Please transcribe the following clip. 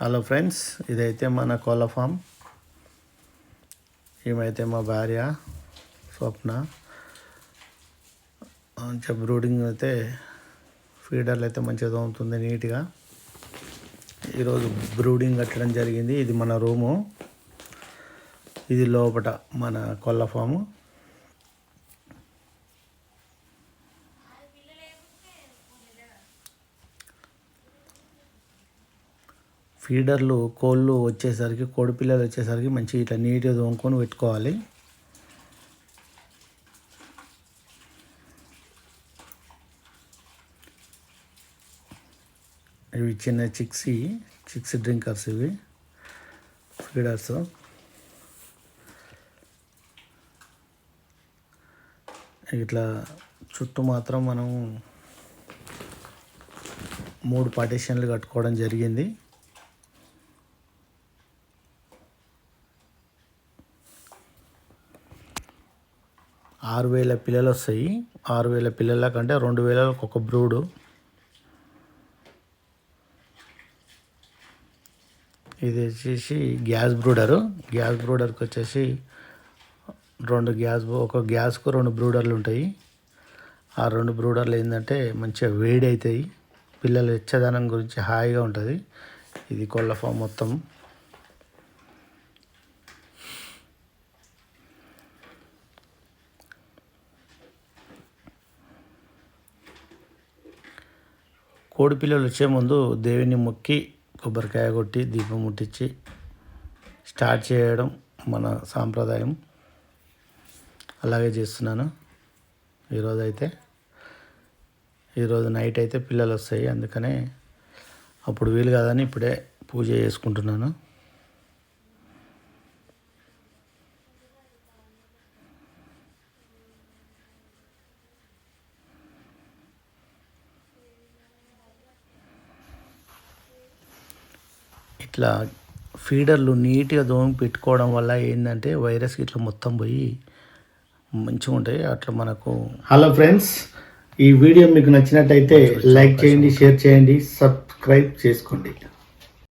Hello friends ఇదైతే మన కోళ్ళ ఫామ్ ఏమైతే మా భార్య స్వప్న. మంచిగా బ్రూడింగ్ అయితే ఫీడర్లు అయితే మంచిగా తోముతుంది నీట్గా. ఈరోజు బ్రూడింగ్ కట్టడం జరిగింది. ఇది మన రూము. ఇది లోపట మన కొల్ల ఫాము ఫీడర్లు కోళ్ళు వచ్చేసరికి కోడి పిల్లలు వచ్చేసరికి మంచి ఇట్లా నీట్గా తోముకొని పెట్టుకోవాలి. ఇవి చిన్న చిక్స్ చిక్స్ డ్రింకర్స్ ఇవి ఫీడర్స్. ఇట్లా చుట్టూ మాత్రం మనం మూడు పార్టీషన్లు కట్టుకోవడం జరిగింది. ఆరు వేల పిల్లలు వస్తాయి. ఆరు వేల పిల్లల కంటే రెండు వేలకు ఒక బ్రూడు. ఇది వచ్చేసి గ్యాస్ బ్రూడరు. గ్యాస్ బ్రూడర్కి వచ్చేసి రెండు గ్యాస్ ఒక గ్యాస్కు రెండు బ్రూడర్లు ఉంటాయి. ఆ రెండు బ్రూడర్లు ఏంటంటే మంచిగా వేడి అవుతాయి పిల్లలు వెచ్చదనం గురించి హాయిగా ఉంటుంది. ఇది కోళ్ళ ఫామ్ మొత్తం. కోడి పిల్లలు వచ్చే ముందు దేవిని మొక్కి కొబ్బరికాయ కొట్టి దీపం ముట్టించి స్టార్ట్ చేయడం మన సాంప్రదాయం. అలాగే చేస్తున్నాను. ఈరోజు అయితే ఈరోజు నైట్ అయితే పిల్లలు వస్తాయి అందుకనే అప్పుడు వీలు కాదని ఇప్పుడే పూజ చేసుకుంటున్నాను. ఇట్లా ఫీడర్లు నీట్గా దోమి పెట్టుకోవడం వల్ల ఏంటంటే వైరస్ ఇట్లా మొత్తం పోయి మంచిగా ఉంటాయి. అట్లా మనకు హలో ఫ్రెండ్స్ ఈ వీడియో మీకు నచ్చినట్టయితే లైక్ చేయండి షేర్ చేయండి సబ్స్క్రైబ్ చేసుకోండి.